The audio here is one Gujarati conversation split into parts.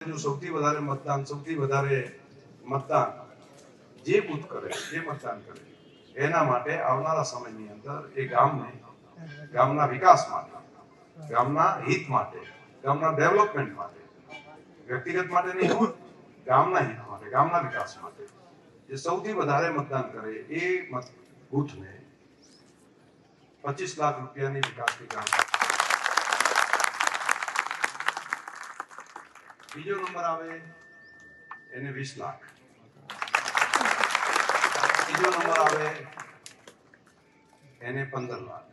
સૌથી વધારે મતદાન સૌથી વધારે મતદાન જે બુથ કરે જે મતદાન કરે એના માટે આવનારા સમયની અંદર એ ગામને ગામના વિકાસ માટે ગામના હિત માટે ગામના ડેવલપમેન્ટ માટે વ્યક્તિગત માટે નહીં હોય, ગામના હિત માટે ગામના વિકાસ માટે જે સૌથી વધારે મતદાન કરે એ મત બુથને પચીસ લાખ રૂપિયાની વિકાસની ગ્રાન્ટ બીજો નંબર આવે એને વીસ લાખ. ત્રીજો નંબર આવે એને પંદર લાખ.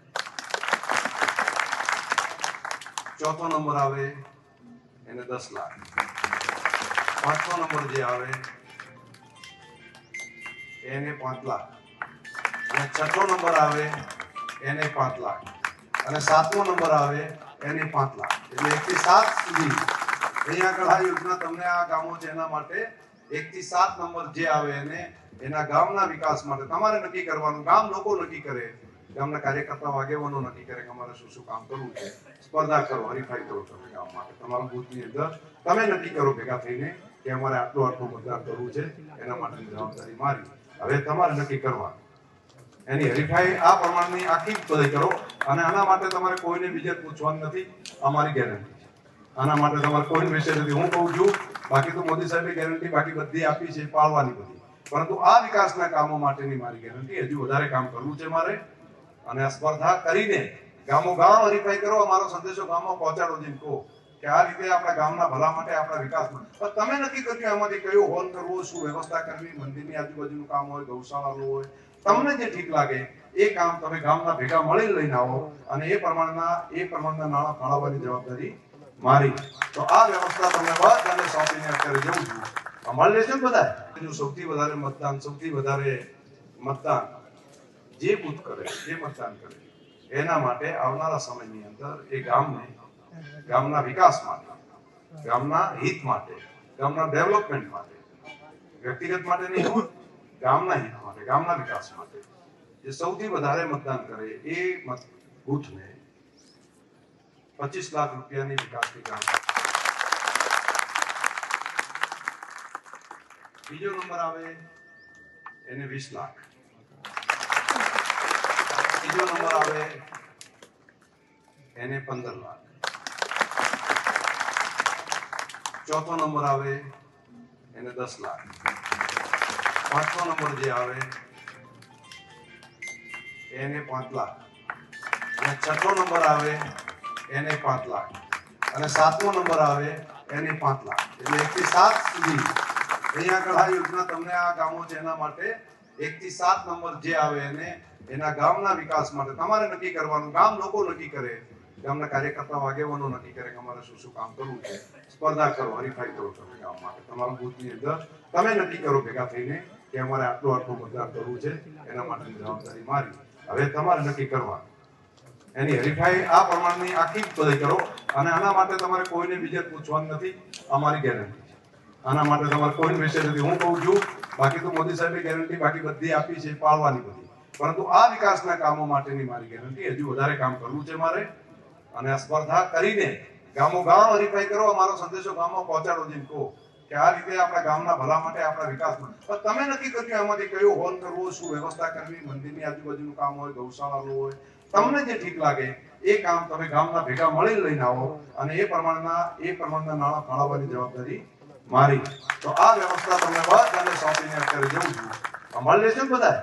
ચોથો નંબર આવે એને દસ લાખ. પાંચમો નંબર જે આવે એને પાંચ લાખ. અને છઠ્ઠો નંબર આવે એને પાંચ લાખ. અને સાતમો નંબર આવે એને પાંચ લાખ. એટલે એકથી સાત સુધી અહીંયા આગળ આ યોજના તમને આ ગામો છે એના માટે એક થી સાત નંબર જે આવે એને, એના ગામના વિકાસ માટે તમારે નક્કી કરવાનું, ગામ લોકો નક્કી કરે, ગામના કાર્યકર્તાઓ આગેવાનો નક્કી કરે કે શું શું કામ કરવું છે. સ્પર્ધા કરો, હરીફાઈ કરો તમે ગામ માટે અંદર તમે નક્કી કરો ભેગા થઈને કે અમારે આટલું આટલું મતદાન કરવું છે, એના માટેની જવાબદારી મારી. હવે તમારે નક્કી કરવાનું. એની હરીફાઈ આ પ્રમાણની આખી કરો અને આના માટે તમારે કોઈને બીજે પૂછવાનું નથી, અમારી ગેરંટી. આના માટે તમારે કોઈ વિષય નથી. હું કહું છું, બાકી તો મોદી સાહેબે ગેરંટી બાકી બધી આપી છે પાળવાની બધી. પરંતુ આ વિકાસના કામો માટેની મારી ગેરંટી હજુ વધારે કામ કરવું છે મારે. અને આ સ્પર્ધા કરીને ગામો ગામ હરીફાઈ કરો, અમારો સંદેશો ગામમાં પહોંચાડો જેમ કહો કે આ રીતે આપણા ગામના ભલા માટે આપણા વિકાસ પણ તમે નક્કી કર્યું એમાંથી કયો હોલ કરવો, શું વ્યવસ્થા કરવી, મંદિરની આજુબાજુનું કામ હોય, ગૌશાળાનું હોય. તમને જે ઠીક લાગે, એ કામ તમે ગામના ભેગા મળીને લઈને આવો અને એ પ્રમાણના એ પ્રમાણના નાણાં ફાળવવાની જવાબદારી મારી. તો આ વ્યવસ્થા તમને બધાને સોંપીને અત્યારે જવું છું અમારે લેશે ને બધા. જો સૌથી વધારે મતદાન સૌથી વધારે મતદાન જે બુથ કરે જે મતદાન કરે એના માટે આવનારા સમયની અંદર એ ગામને ગામના વિકાસ માટે ગામના હિત માટે ગામના ડેવલપમેન્ટ માટે વ્યક્તિગત માટે નહીં હોય, ગામના હિત માટે ગામના વિકાસ માટે જે સૌથી વધારે મતદાન કરે એ મત બુથને પચીસ લાખ રૂપિયાની વિકાસની ગ્રાન્ટ બીજો નંબર આવે એને વીસ લાખ ત્રીજો નંબર આવે એને પંદર લાખ ચોથો નંબર આવે એને દસ લાખ પાંચમો નંબર જે આવે એને પાંચ લાખ અને છઠ્ઠો નંબર આવે એને પાંચ લાખ. અને સાતમો નંબર આવે, એને પાંચ લાખ. એટલે એક થી સાત સુધી. અહીંયા આગળ આ યોજના તમને આ ગામો છે એના માટે એક થી સાત નંબર જે આવે એને, એના ગામના વિકાસ માટે. તમારે નક્કી કરવાનું, ગામ લોકો નક્કી કરે. ગામના કાર્યકર્તા આગેવાનો નક્કી કરે કે અમારે શું શું કામ કરવું છે. સ્પર્ધા કરો, હરીફાઈ કરો તમે ગામ માટે. તમારા બુથની અંદર તમે નક્કી કરો ભેગા થઈને કે અમારે આટલું આટલું મતદાન કરવું છે. એના માટેની જવાબદારી મારી. હવે તમારે નક્કી કરવાનું. એની હરીફાઈ આ પ્રમાણની આખી બધી કરો. અને આના માટે તમારે કોઈને બીજે પૂછવાનું નથી. અમારી ગેરંટી આના માટે તમારે કોઈ વિષય નથી. હું કહું છું, બાકી તો મોદી સાહેબે ગેરંટી બાકી બધી આપી છે, પાળવાની બધી. પરંતુ આ વિકાસના કામો માટેની મારી ગેરંટી હજુ વધારે કામ કરવું છે મારે. અને સ્પર્ધા કરીને ગામો ગામ હરીફાઈ કરો, અમારો સંદેશો ગામમાં પહોંચાડો જેમ કહો કે આ રીતે આપણા ગામના ભલા માટે, આપણા વિકાસ પણ તમે નક્કી કર્યું એમાંથી કયો હોલ કરવો, શું વ્યવસ્થા કરવી, મંદિરની આજુબાજુનું કામ હોય ગૌશાળાનું હોય તમને જે ઠીક લાગે, એ કામ તમે ગામના ભેગા મળીને લઈને આવો અને એ પ્રમાણના એ પ્રમાણના નાણાં ફાળવવાની જવાબદારી મારી. તો આ વ્યવસ્થા તમને બધાને સોંપીને અત્યારે જવું છું. અમારે લેશે બધા